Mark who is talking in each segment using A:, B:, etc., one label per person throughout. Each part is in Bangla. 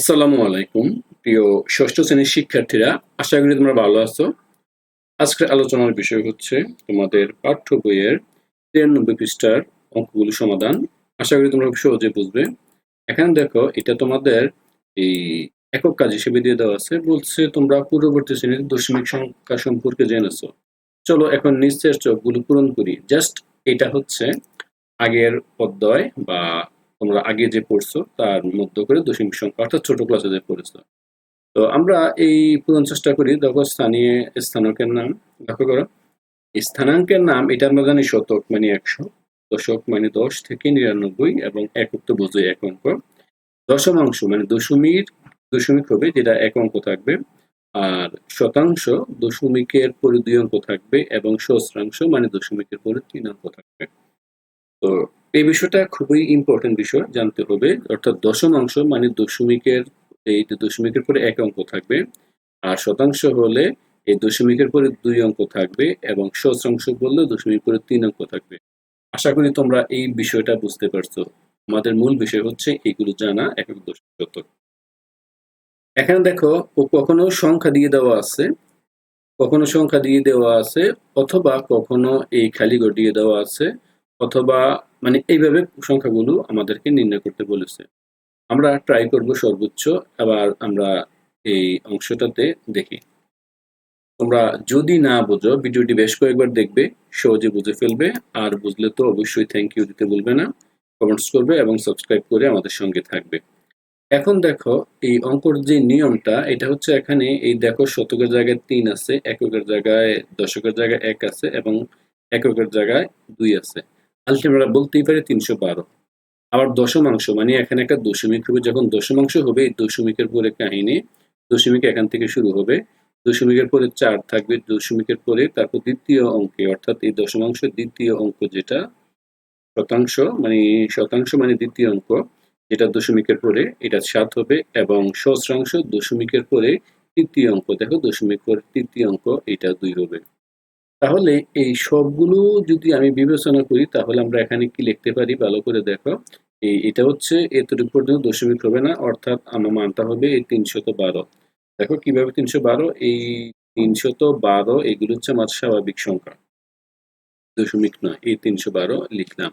A: আসসালামু আলাইকুম, প্রিয় ষষ্ঠ শ্রেণির শিক্ষার্থীরা, আশা করি তোমরা ভালো আছো। আজকের আলোচনার বিষয় হচ্ছে তোমাদের পাঠ্য বইয়ের তিরানব্বই পৃষ্ঠার অঙ্কগুলো সমাধান। আশা করি তোমরা সহজে বুঝবে। এখানে দেখো, এটা তোমাদের এই একক কাজ হিসেবে দিয়ে দেওয়া আছে। বলছে, তোমরা পূর্ববর্তী শ্রেণির দশমিক সংখ্যা সম্পর্কে জেনেছো। চলো এখন নিশ্চয়ের চোখগুলো পূরণ করি। জাস্ট এটা হচ্ছে আগের অধ্যায় বা তোমরা আগে যে পড়ছো, তার মধ্যে করে দশমিক সংখ্যা অর্থাৎ ছোট ক্লাসে যে পড়েছো। তো আমরা এই পূরণ চেষ্টা করি, দেখো স্থানীয় স্থানকের নাম, লক্ষ্য করো। স্থানাঙ্কের নাম, এটা আমরা জানি শতক মানে একশো, দশক মানে দশ থেকে নিরানব্বই এবং একক তো বোঝে এক অঙ্ক। দশমাংশ মানে দশমিক দশমিক হবে যেটা এক অঙ্ক থাকবে, আর শতাংশ দশমিকের পরে দুই অঙ্ক থাকবে এবং সহস্রাংশ মানে দশমিকের পরে তিন অঙ্ক থাকবে। তো এই বিষয়টা খুবই ইম্পর্টেন্ট বিষয়, জানতে হবে। অর্থাৎ দশমাংশ মানে দশমিকের, এই দশমিকের পরে এক অঙ্ক থাকবে, আর শতাংশ হলে এই দশমিকের পরে দুই অঙ্ক থাকবে এবং সহস্রাংশ বললে দশমিক পরে তিন অঙ্ক থাকবে। আশা করি তোমরা এই বিষয়টা বুঝতে পারছ। আমাদের মূল বিষয় হচ্ছে এগুলো জানা একক দশমিক এখানে দেখো কখনো সংখ্যা দিয়ে দেওয়া আছে, কখনো সংখ্যা দিয়ে দেওয়া আছে, অথবা কখনো এই খালিঘর দিয়ে দেওয়া আছে অথবা মানে এইভাবে সংখ্যাগুলো আমাদেরকে নির্ণয় করতে বলেছে। আমরা ট্রাই করব সর্বোচ্চ, আবার আমরা এই অংশটাতে দেখি। তোমরা যদি না বোঝো, ভিডিওটি বেশ কয়েকবার দেখবে, সহজে বুঝে ফেলবে, আর বুঝলে তো অবশ্যই থ্যাংক ইউ দিতে বলবে না কমেন্টস করবে এবং সাবস্ক্রাইব করে আমাদের সঙ্গে থাকবে। এখন দেখো, এই অঙ্কর যে নিয়মটা, এটা হচ্ছে এখানে এই দেখো শতকের জায়গায় তিন আছে, এককের জায়গায় দশকের জায়গায় এক আছে এবং এককের জায়গায় দুই আছে। আলটিমেট বলতেই পারি তিনশো বারো। আবার দশমাংশ মানে এখানে একটা দশমিক হবে। যখন দশমাংশ হবে, এই দশমিকের পরে কাহিনী, দশমিক এখান থেকে শুরু হবে। দশমিকের পরে চার থাকবে, দশমিকের পরে তারপর দ্বিতীয় অঙ্কে, অর্থাৎ এই দশমাংশের দ্বিতীয় অঙ্ক যেটা, শতাংশ মানে শতাংশ মানে দ্বিতীয় অঙ্ক, যেটা দশমিকের পরে, এটা সাত হবে এবং সহস্রাংশ দশমিকের পরে তৃতীয় অঙ্ক। দেখো দশমিক পরে তৃতীয় অঙ্ক, এটা দুই হবে। তাহলে এই সবগুলো যদি আমি বিবেচনা করি, তাহলে আমরা এখানে কি লিখতে পারি? ভালো করে দেখো। এই, এটা হচ্ছে এতটুকু পর্যন্ত দশমিক হবে না, অর্থাৎ আমার মানটা হবে এই তিনশত বারো। দেখো কীভাবে তিনশো বারো? এই তিনশত বারো, এগুলো হচ্ছে আমার স্বাভাবিক সংখ্যা। দশমিক নয়, এই তিনশো বারো লিখলাম।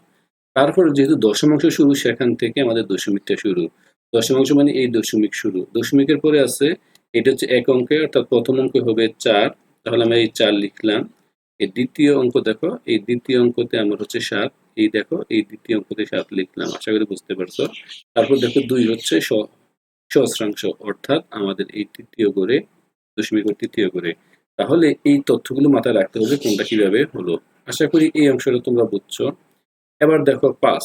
A: তারপর যেহেতু দশমাংশ শুরু, সেখান থেকে আমাদের দশমিকটা শুরু। দশমাংশ মানে এই দশমিক শুরু। দশমিকের পরে আছে, এটা হচ্ছে এক অঙ্কে, অর্থাৎ প্রথম অঙ্ক হবে চার। তাহলে আমরা এই চার লিখলাম। এই দ্বিতীয় অঙ্ক দেখো, এই দ্বিতীয় অঙ্কতে আমার হচ্ছে সাত, এই দেখো, এই দ্বিতীয় অঙ্কতে সাত লিখলাম, আশা করি বুঝতে পারছ। তারপর দেখো দুই হচ্ছে সহস্রাংশ, অর্থাৎ আমাদের এই তৃতীয় করে, দশমিক তৃতীয় করে। তাহলে এই তথ্যগুলো মাথায় রাখতে হবে কোনটা কীভাবে হলো। আশা করি এই অংশটা তোমরা বুঝছ। এবার দেখো পাঁচ।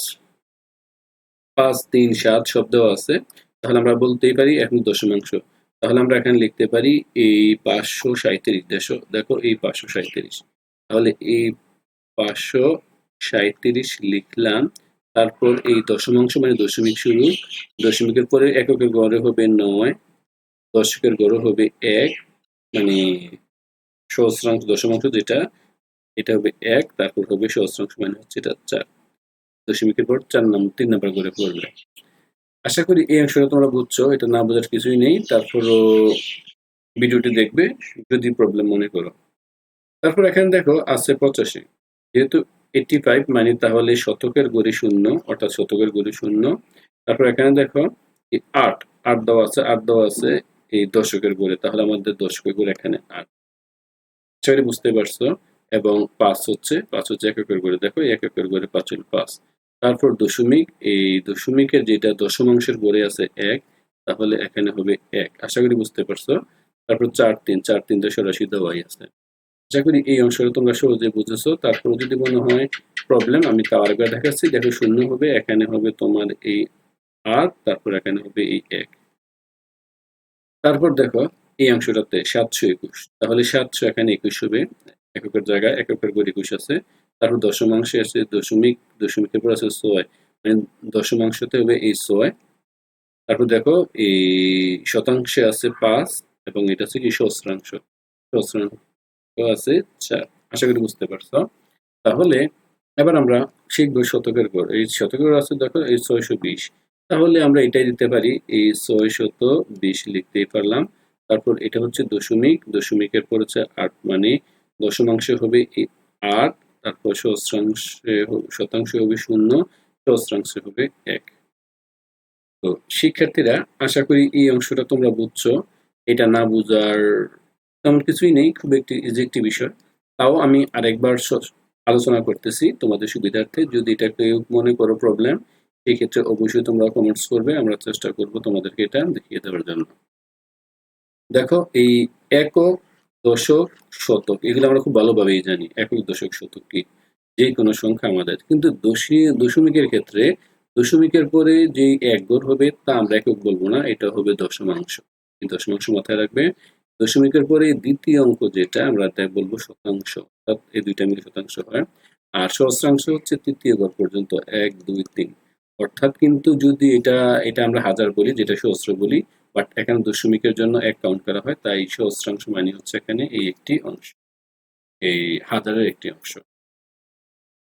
A: পাঁচ, তিন, সাত দেওয়া আছে। তাহলে আমরা বলতেই পারি এখন দশমাংশ। তাহলে আমরা এখানে লিখতে পারি এই পাঁচশো সাঁত্রিশ দেখো এই পাঁচশো সাঁত্রিশ তাহলে এই পাঁচশো সাঁত্রিশ লিখলাম, তারপর এই দশমাংশ মানে দশমিক শুরু, দশমিকের পরে এককের গড়ে হবে নয়, দশকের গড়ে হবে এক মানে সহস্রাংশ দশমাংশ যেটা, এটা হবে এক, তারপর হবে সহস্রাংশ মানে হচ্ছে এটা চার, দশমিকের পর চার নম্বর তিন নম্বর করে পড়বে। আশা করি এই অংশটা তোমরা বুঝছ, এটা না বোঝার কিছুই নেই, তারপরও ভিডিওটি দেখবে, যদি প্রবলেম মনে করো। তারপর এখানে দেখো আছে পঁচাশি। যেহেতু এইটটি ফাইভ মানে তাহলে শতকের গড়ি শূন্য, অর্থাৎ শতকের গড়ি শূন্য। তারপর এখানে দেখো আট আট দেওয়া আছে, আট দেওয়া আছে এই দশকের গড়ে, তাহলে আমাদের দশকের গড়ে এখানে আট। সেটা বুঝতে পারছ? এবং পাঁচ হচ্ছে পাঁচ হচ্ছে এক এককের গড়ে। দেখো এক এককের গড়ে পাঁচ হল পাঁচ। তারপর দশমিক, এই দশমিকের যেটা দশমাংশের গড়ে আছে এক, তাহলে এখানে হবে এক। আশা করি বুঝতে পারছ? তারপর চার তিন, চার তিনটা সরাসরি দেওয়াই আছে। আশা করি এই অংশটা তোমরা সহজে বুঝেছ তারপর যদি মনে হয় প্রবলেম আমি তাও আরেকবার দেখাচ্ছি, দেখো শূন্য হবে, এখানে হবে তোমার এই আট, তারপর এখানে হবে এই এক। তারপর দেখো, এই অংশটাতে সাতশো একুশ। তাহলে সাতশো এখানে একুশ হবে, এককের জায়গায় এককের গড় একুশ আছে। তারপর দশমাংশে আছে দশমিক, দশমিকের পর আছে ছয়। মানে দশমাংশতে হবে এই ছয়। তারপর দেখো, এই শতাংশে আছে পাঁচ, এবং এটা হচ্ছে কি সহস্রাংশ। সহস্রাংশ। আছে চার আশা করি বুঝতে পারছ। তাহলে এবার আমরা শিখব শতকের গড়। এই শতকের গড় আছে দেখো, এই ছয়শো বিশ। তাহলে আমরা এটাই দিতে পারি, এই ছয় শত বিশ লিখতেই পারলাম। তারপর এটা হচ্ছে দশমিক, দশমিকের পর হচ্ছে আট মানে দশমাংশ হবে আট, তারপর সহস্রাংশে শতাংশ হবে শূন্য, সহস্রাংশ হবে এক। তো শিক্ষার্থীরা, আশা করি এই অংশটা তোমরা বুঝছ। এটা না বুঝার তেমন কিছুই নেই, খুব একটি ইজি একটি বিষয়। তাও আমি আরেকবার আলোচনা করতেছি তোমাদের সুবিধার্থে। যদি এটা কেউ মনে করো প্রবলেম সেই ক্ষেত্রে অবশ্যই তোমরা কমেন্টস করবে, আমরা চেষ্টা করব তোমাদেরকে এটা দেখিয়ে দেওয়ার জন্য। দেখো, এই একক দশক শতক, এগুলো আমরা খুব ভালোভাবেই জানি। একক দশক শতক কি? যে কোনো সংখ্যা আমাদের। কিন্তু দশী, দশমিকের ক্ষেত্রে, দশমিকের পরে যে এক গড় হবে, তা আমরা একক বলব না, এটা হবে দশমাংশ। দশমাংশ মাথায় রাখবে দশমিকের পরে দ্বিতীয় অঙ্ক যেটা, আমরা তাই বলব শতাংশ, অর্থাৎ এই দুইটা মিলে শতাংশ হয়। আর সহস্রাংশ হচ্ছে তৃতীয় গড় পর্যন্ত, এক, দুই, তিন। অর্থাৎ কিন্তু যদি এটা এটা আমরা হাজার বলি, যেটা সহস্র বলি বাট এখানে দশমিকের জন্য এক কাউন্ট করা হয়, তাই সহস্রাংশ মানে হচ্ছে এখানে এই একটি অংশ, এই হাজারের একটি অংশ।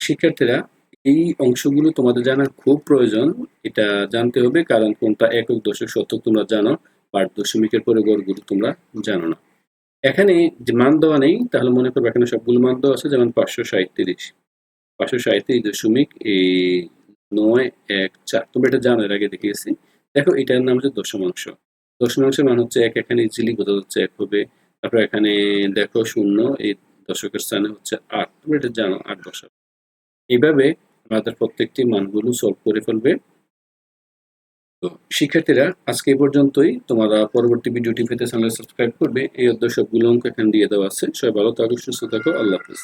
A: শিক্ষার্থীরা, এই অংশগুলো তোমাদের জানা খুব প্রয়োজন, এটা জানতে হবে, কারণ কোনটা একক, দশক, শতক, তোমরা জানো। বাট দশমিকের পরে গড়গুলো তোমরা জানো না। এখানে যে মান দেওয়া নেই, তাহলে মনে করবে এখানে সবগুলো মান দেওয়া আছে, যেমন পাঁচশো সাঁত্রিশ পাঁচশো সাঁত্রিশ দশমিক এই নয় এক চার। তোমরা এটা জানো, এর আগে দেখিয়েছি। দেখো, এটার নাম হচ্ছে দশমাংশ। দশমাংশের মান হচ্ছে এক, এখানে ইজিলি বোঝা যাচ্ছে এক হবে। তারপর এখানে দেখো শূন্য এই দশকের স্থানে হচ্ছে আট। তোমরা এটা জানো, আট দশক। এইভাবে আমাদের প্রত্যেকটি মানগুলো সলভ করে ফেলবে। তো শিক্ষার্থীরা, আজকে এই পর্যন্তই। তোমরা পরবর্তী ভিডিওটি পেতে চ্যানেল সাবস্ক্রাইব করবে। এই অধ্যায় সবগুলো অঙ্ক এখানে দিয়ে দেওয়া আছে। সবাই ভালো থাকো, সুস্থ থাকো। আল্লাহ হাফিজ।